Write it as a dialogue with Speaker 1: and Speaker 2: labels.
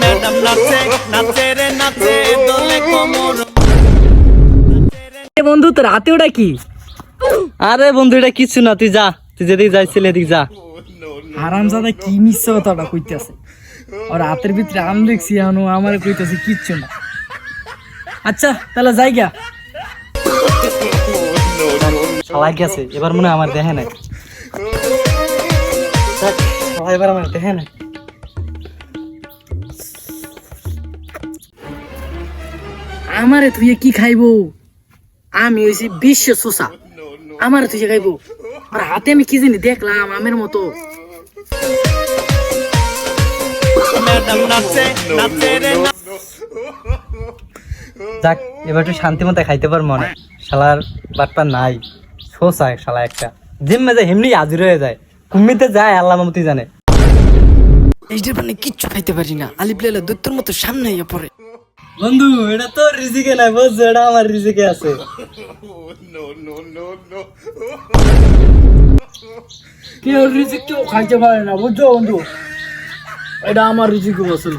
Speaker 1: Madam নাচে নাচে রে নাচে দোলে কোমর
Speaker 2: বন্ধু তোর হাতে ওটা কি?
Speaker 3: আরে বন্ধু এটা কিছু না তুই যা তুই যেদিকে যাইছিলি এদিক যা।
Speaker 2: হারামজাদা কি মিশ্র কথাটা কইতেছে? ওর হাতের ভিতরে আম দেখছি আনো আমার কইতেছে কিচ্ছু না। আচ্ছা তাহলে যাই গা
Speaker 3: শালা গেছে এবার মনে হয় আমার দেখে নাই। এবার আমার দেখে নাই।
Speaker 2: আমারে তুই কি খাইবো? আমি হইছি বিশ্ব শোষা আমারে তুই খাইবো? আর হাতে আমি কি জানি দেখলাম আমের মতো।
Speaker 3: যাক এবার একটু শান্তি মতো খাইতে পার মনে। শালার বাটপা নাই। শোষায় শালা একটা। জিম্মে যায় এমনি হাজির হয়ে যায়। কুমিতে যায় আল্লাহ মামতি জানে।
Speaker 2: এইটার মানে কিচ্ছু খাইতে পারি না। আলিপ লেলা দৈত্যর মতো সামনে পড়ে।
Speaker 3: বন্ধু এটা তো রিজিকে নাই বস এটা আমার রিজিকে আছে।
Speaker 2: কেউ রিজিক কেউ খাইতে পারে না বুঝছ বন্ধু? এটা আমার রিজিকে বসল